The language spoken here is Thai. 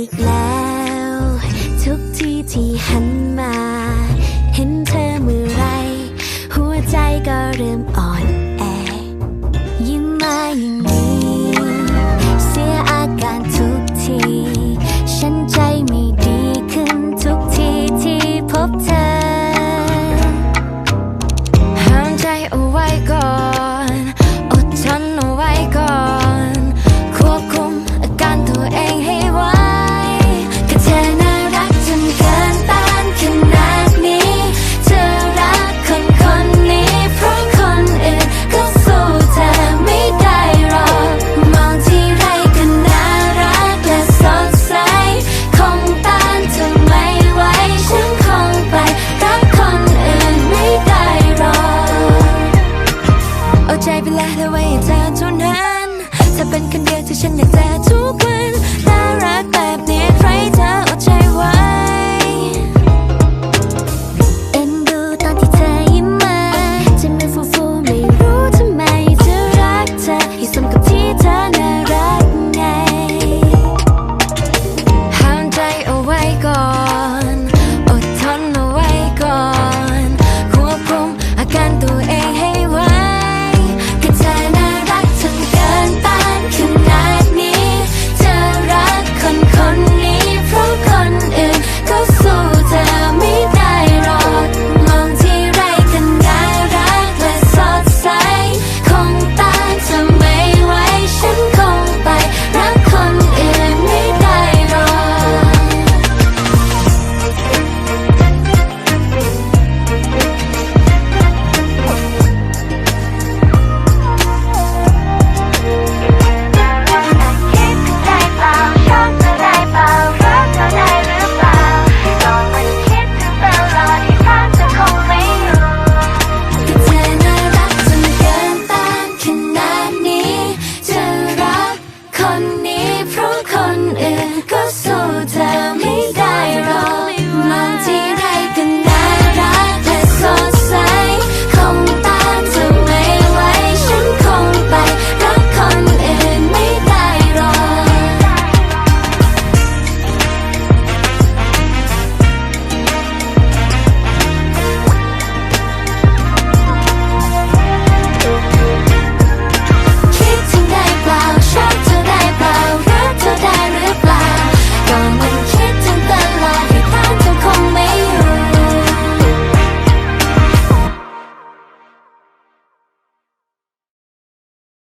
อีกแล้ว ทุกที่ที่หันมา เห็นเธอเมื่อไร หัวใจก็เริ่ม เอาใจไปแล้วและไว้ให้เธอเท่านั้นเธอเป็นคนเดียวที่ฉันอยากเจอทุกวัน